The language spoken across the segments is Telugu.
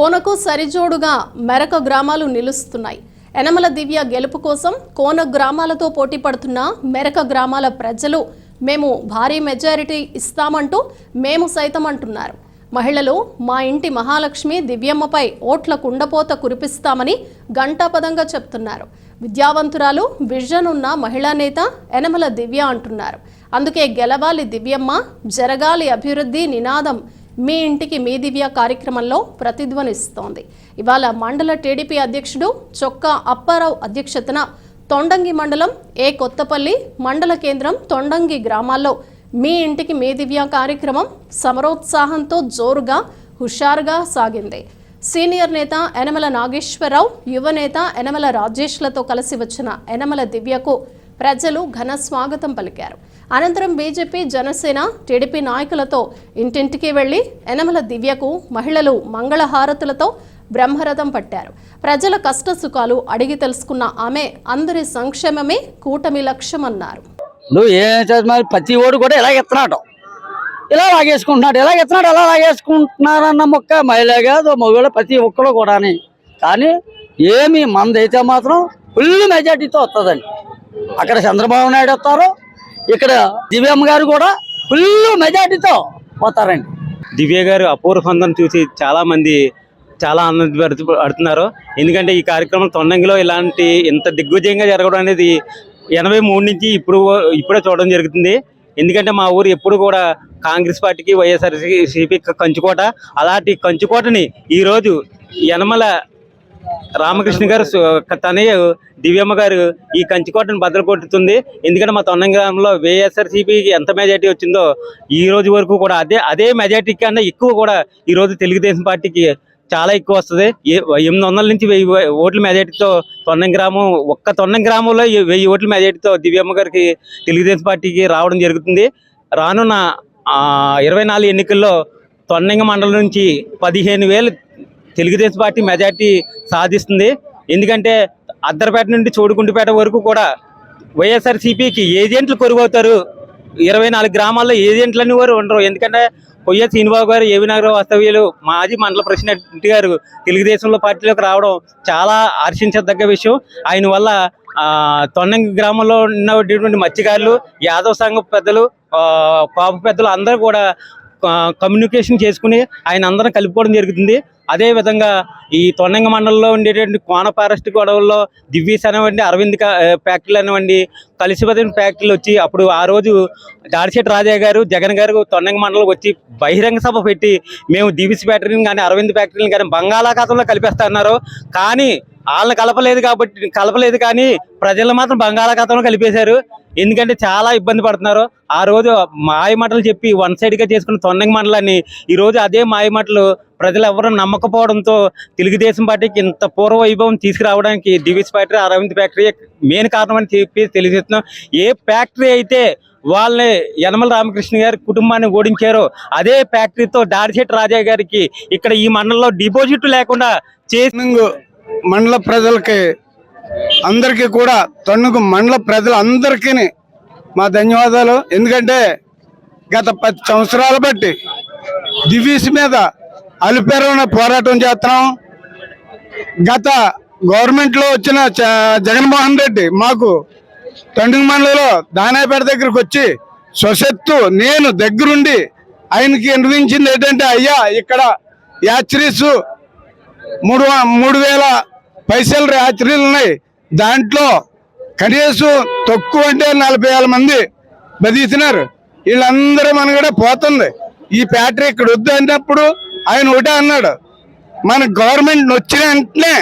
కోనకు సరిజోడుగా మెరక గ్రామాలు నిలుస్తున్నాయి. యనమల దివ్య గెలుపు కోసం కోన గ్రామాలతో పోటీ పడుతున్న మెరక గ్రామాల ప్రజలు మేము భారీ మెజారిటీ ఇస్తామంటూ మేము సైతం అంటున్నారు మహిళలు మా ఇంటి మహాలక్ష్మి దివ్యమ్మపై ఓట్ల కుండపోత కురిపిస్తామని గంటాపదంగా చెప్తున్నారు. విద్యావంతురాలు విజన్ ఉన్న మహిళా నేత యనమల దివ్య అంటున్నారు. అందుకే గెలవాలి దివ్యమ్మ జరగాలి అభివృద్ధి నినాదం మీ ఇంటికి మీ దివ్య కార్యక్రమంలో ప్రతిధ్వనిస్తోంది. ఇవాళ మండల టీడీపీ అధ్యక్షుడు చొక్కా అప్పారావు అధ్యక్షతన తొండంగి మండలం ఏ కొత్తపల్లి మండల కేంద్రం తొండంగి గ్రామాల్లో మీ ఇంటికి మీ దివ్య కార్యక్రమం సమరోత్సాహంతో జోరుగా హుషారుగా సాగింది. సీనియర్ నేత యనమల నాగేశ్వరరావు యువ నేత యనమల రాజేష్లతో కలిసి వచ్చిన యనమల దివ్యకు ప్రజలు ఘన స్వాగతం పలికారు. అనంతరం బీజేపీ జనసేన టీడీపీ నాయకులతో ఇంటింటికి వెళ్ళి యనమల దివ్యకు మహిళలు మంగళహారతులతో బ్రహ్మరథం పట్టారు. ప్రజల కష్ట సుఖాలు అడిగి తెలుసుకున్న ఆమె అందరి సంక్షేమమే కూటమి లక్ష్యమన్నారు. నువ్వు ఏం ప్రతి ఓడు కూడా ఇలా ఎత్తనాడు ఇలా లాగేసుకుంటున్నాడు. ఇలా ఎత్తనాడు ఎలా లాగేసుకుంటున్నారన్న మొక్క మహిళ కాదు మగవాళ్ళు ప్రతి ఒక్కరు కూడాని. కానీ ఏమి మందైతే మాత్రం ఫుల్ మెజార్టీతో వస్తుందండి అక్కడ చంద్రబాబు నాయుడు వస్తారు. ఇక్కడ దివ్యమ్మ గారు కూడా ఫుల్ మెజార్టీతో పోతారండి. దివ్య గారు అపూర్వ స్పందన చూసి చాలా మంది చాలా ఆనందపడుతున్నారు ఎందుకంటే ఈ కార్యక్రమం తొండంగిలో ఇలాంటి ఇంత దిగ్విజయంగా జరగడం అనేది ఎనభై మూడు నుంచి ఇప్పుడు ఇప్పుడే చూడడం జరుగుతుంది. ఎందుకంటే మా ఊరు ఎప్పుడు కూడా కాంగ్రెస్ పార్టీకి వైఎస్ఆర్సీపీ కంచుకోట. అలాంటి కంచుకోటని ఈరోజు యనమల రామకృష్ణ గారు తనయ్య దివ్యమ్మ గారు ఈ కంచికోటను బద్దలు కొట్టుతుంది. ఎందుకంటే మా తొన్నం గ్రామంలో వైఎస్ఆర్సీపీకి ఎంత మెజార్టీ వచ్చిందో ఈ రోజు వరకు కూడా అదే అదే మెజార్టీ కన్నా ఎక్కువ కూడా ఈ రోజు తెలుగుదేశం పార్టీకి చాలా ఎక్కువ వస్తుంది. ఎనిమిది వందల నుంచి వెయ్యి ఓట్ల మెజార్టీతో తొన్నం గ్రామం ఒక్క తొండం గ్రామంలో వెయ్యి ఓట్ల మెజార్టీతో దివ్యమ్మ గారికి తెలుగుదేశం పార్టీకి రావడం జరుగుతుంది. రానున్న ఇరవై నాలుగు ఎన్నికల్లో తొండంగ మండలం నుంచి పదిహేను వేలు తెలుగుదేశం పార్టీ మెజార్టీ సాధిస్తుంది. ఎందుకంటే అద్దరపేట నుండి చోడుకుంటుపేట వరకు కూడా వైఎస్ఆర్సీపీకి ఏజెంట్లు కొరువవుతారు. ఇరవై నాలుగు గ్రామాల్లో ఏజెంట్లన్నీ వారు ఉండరు. ఎందుకంటే కొయ్య శ్రీనిబాబు గారు ఏవి నగర వాస్తవ్యులు మాజీ మండల ప్రెసిడెంట్ గారు తెలుగుదేశంలో పార్టీలోకి రావడం చాలా హర్షించదగ్గ విషయం. ఆయన వల్ల ఆ, గ్రామంలో ఉన్నటువంటి మత్స్యకారులు యాదవ సంఘ పెద్దలు ఆ, కాపు పెద్దలు అందరూ కూడా కమ్యూనికేషన్ చేసుకుని ఆయన అందరం కలుపుకోవడం జరుగుతుంది. అదే విధంగా ఈ తొండంగ మండలంలో ఉండేటువంటి కోన ఫారెస్ట్ గొడవల్లో దివ్యస్ అనేవండి అరవింద్ ఫ్యాక్టరీలు అనేవండి కలిసిపోయిన ఫ్యాక్టరీలు వచ్చి అప్పుడు ఆ రోజు దాడిశెట్టి రాజా గారు జగన్ గారు తొండంగ మండలం వచ్చి బహిరంగ సభ పెట్టి మేము దివిస్ ఫ్యాక్టరీని కానీ అరవింద్ ఫ్యాక్టరీని కానీ బంగాళాఖాతంలో కలిపేస్తా అన్నారు కానీ వాళ్ళని కలపలేదు కాబట్టి కలపలేదు కానీ ప్రజలు మాత్రం బంగాళాఖాతంలో కలిపేశారు. ఎందుకంటే చాలా ఇబ్బంది పడుతున్నారు. ఆ రోజు మాయమాటలు చెప్పి వన్ సైడ్గా చేసుకున్న తొండంగ మండలాన్ని ఈ రోజు అదే మాయమాటలు ప్రజలు ఎవరు నమ్మకపోవడంతో తెలుగుదేశం పార్టీకి ఇంత పూర్వ వైభవం తీసుకురావడానికి Divis factory Aravind factory main కారణం అని చెప్పి తెలియజేస్తున్నాం. ఏ ఫ్యాక్టరీ అయితే వాళ్ళని యనమల రామకృష్ణ గారి కుటుంబాన్ని ఓడించారో అదే ఫ్యాక్టరీతో దారిశెట్టి రాజా గారికి ఇక్కడ ఈ మండలంలో డిపాజిట్ లేకుండా చేసి మండల ప్రజలకి అందరికీ కూడా తన్నుకు మండల ప్రజలందరికీ మా ధన్యవాదాలు. ఎందుకంటే గత పది సంవత్సరాల బట్టి దివీస్ మీద అలుపేరున పోరాటం చేస్తున్నాం. గత గవర్నమెంట్లో వచ్చిన జగన్మోహన్ రెడ్డి మాకు తండ్రి మండలంలో దానాయపేట దగ్గరికి వచ్చి స్వశత్తు నేను దగ్గరుండి ఆయనకి నిర్వహించింది ఏంటంటే అయ్యా ఇక్కడ యాచరీస్ మూడు మూడు వేల పైసలు యాచరీలు ఉన్నాయి. దాంట్లో కనీసం తక్కువ అంటే నలభై వేల మంది బతికితున్నారు. వీళ్ళందరూ మన కూడా పోతుంది. ఈ ఫ్యాక్టరీ ఇక్కడ వద్దు అన్నప్పుడు ఆయన ఒకటే అన్నాడు మన గవర్నమెంట్ వచ్చిన వెంటనే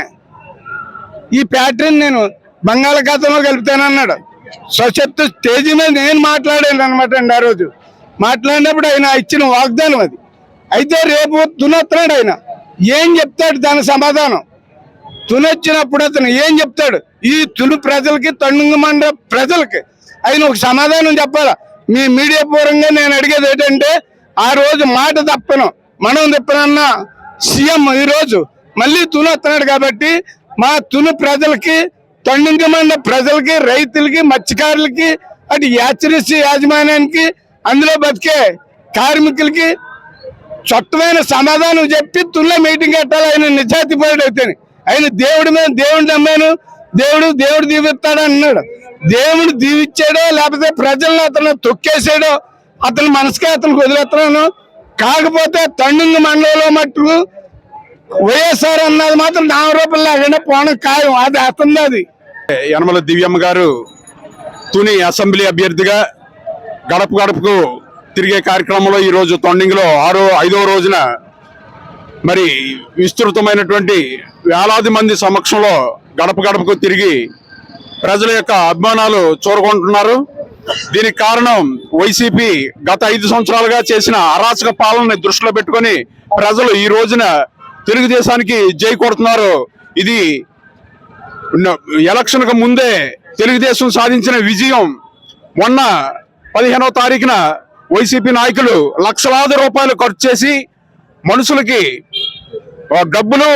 ఈ ప్యాటర్న్ నేను బంగాళాఖాతంలో కలుపుతానన్నాడు స్వచ్ఛత స్టేజీ మీద నేను మాట్లాడాను అనమాట అండి ఆ రోజు. మాట్లాడినప్పుడు ఆయన ఇచ్చిన వాగ్దానం అది. అయితే రేపు తునొస్తున్నాడు ఆయన. ఏం చెప్తాడు దాని సమాధానం? తునొచ్చినప్పుడు అతను ఏం చెప్తాడు? ఈ తులు ప్రజలకి తొండంగ ప్రజలకి. ఆయన ఒక సమాధానం చెప్పాలా? మీ మీడియా పూర్వంగా నేను అడిగేది ఏంటంటే ఆ రోజు మాట తప్పను. మనం తిప్పనన్న సీఎం ఈ రోజు మళ్ళీ తును వస్తున్నాడు కాబట్టి మా తును ప్రజలకి తొండంగ ప్రజలకి రైతులకి మత్స్యకారులకి అటు యాచరిసి యాజమాన్యానికి అందులో బతికే కార్మికులకి చట్టమైన సమాధానం చెప్పి తుల్లో మీటింగ్ కట్టాలి. ఆయన నిజాతి పోయాడు అయితే ఆయన దేవుడి మీద దేవుడిని నమ్మాను. దేవుడు దేవుడు దీవిస్తాడు అన్నాడు. దేవుడు దీవిచ్చాడో లేకపోతే ప్రజలను అతను తొక్కేసాడో అతని మనసుకే అతనికి వదిలేస్తున్నాను. కాకపోతే తండ్రి మండలంలో మట్టుకు వైఎస్ఆర్ అన్నది మాత్రం నాలుగు రూపాయలు లేకుండా పోవడం ఖాయం. అది అతంది అది. యనమల దివ్యమ్మ గారు తుని అసెంబ్లీ అభ్యర్థిగా గడప గడపకు తిరిగే కార్యక్రమంలో ఈరోజు తొండింగ్లో ఆరో ఐదో రోజున మరి విస్తృతమైనటువంటి వేలాది మంది సమక్షంలో గడప గడపకు తిరిగి ప్రజల యొక్క అభిమానాలు చూరగొంటున్నారు. దీనికి కారణం వైసీపీ గత ఐదు సంవత్సరాలుగా చేసిన అరాచక పాలనని దృష్టిలో పెట్టుకొని ప్రజలు ఈ రోజున తెలుగుదేశానికి జై కొడుతున్నారు. ఇది ఎలక్షన్కు ముందే తెలుగుదేశం సాధించిన విజయం. మొన్న పదిహేనవ తారీఖున వైసీపీ నాయకులు లక్షలాది రూపాయలు ఖర్చు చేసి మనుషులకి డబ్బులు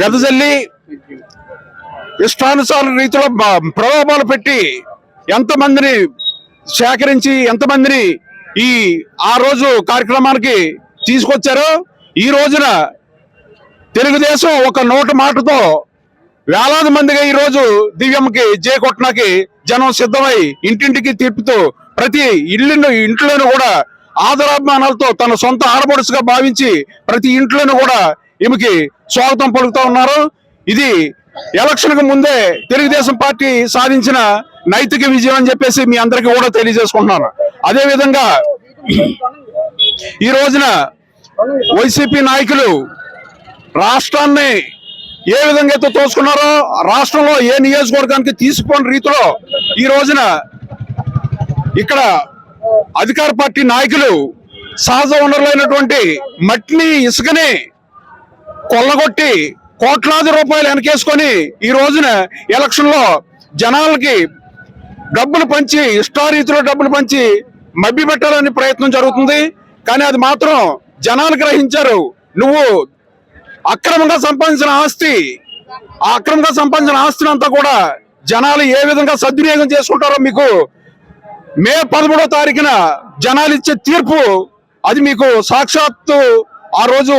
వెదజల్లి ఇష్టానుసార రీతిలో ప్రలోభాలు పెట్టి ఎంతమందిని సేకరించి ఎంతమందిని ఈ ఆ రోజు కార్యక్రమానికి తీసుకొచ్చారో ఈ రోజున తెలుగుదేశం ఒక నోటు మాటతో వేలాది మందిగా ఈ రోజు దివ్యమ్మకి జే కొట్టడానికి జనం సిద్ధమై ఇంటింటికి తిప్పుతూ ప్రతి ఇల్లును ఇంట్లోనూ కూడా ఆదరాభిమానాలతో తన సొంత ఆడపడుచుగా భావించి ప్రతి ఇంట్లోనూ కూడా ఈమెకి స్వాగతం పలుకుతూ ఉన్నారు. ఇది ఎలక్షన్కు ముందే తెలుగుదేశం పార్టీ సాధించిన నైతిక విజయం అని చెప్పేసి మీ అందరికీ కూడా తెలియజేసుకుంటున్నాను అదే విధంగా ఈ రోజున వైసీపీ నాయకులు రాష్ట్రాన్ని ఏ విధంగా అయితే తోసుకున్నారో రాష్ట్రంలో ఏ నియోజకవర్గానికి తీసుకోని రీతిలో ఈ రోజున ఇక్కడ అధికార పార్టీ నాయకులు సహజ వనరులైనటువంటి మట్టిని ఇసుకని కొల్లగొట్టి కోట్లాది రూపాయలు వెనకేసుకొని ఈ రోజున ఎలక్షన్లో జనాలకి డబ్బులు పంచి ఇష్టారీతిలో డబ్బులు పంచి మబ్బి పెట్టాలని ప్రయత్నం జరుగుతుంది. కానీ అది మాత్రం జనాలు గ్రహించారు. నువ్వు అక్రమంగా సంపాదించిన ఆస్తి ఆ అక్రమంగా సంపాదించిన ఆస్తిని అంతా కూడా జనాలు ఏ విధంగా సద్వినియోగం చేసుకుంటారో మీకు మే పదమూడో తారీఖున జనాలు ఇచ్చే తీర్పు అది మీకు సాక్షాత్తు ఆ రోజు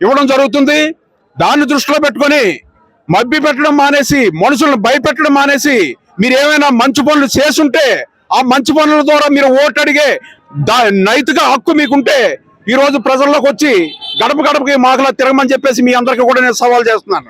ఇవ్వడం జరుగుతుంది. దాన్ని దృష్టిలో పెట్టుకొని మబ్బి పెట్టడం మానేసి మనుషులను భయపెట్టడం మానేసి మీరు ఏమైనా మంచి పనులు చేసుంటే ఆ మంచి పనుల ద్వారా మీరు ఓటు అడిగే దా- నైతిక హక్కు మీకుంటే ఈరోజు ప్రజల్లోకి వచ్చి గడప గడపకి మాకులా తిరగమని చెప్పేసి మీ అందరికీ కూడా నేను సవాల్ చేస్తున్నాను.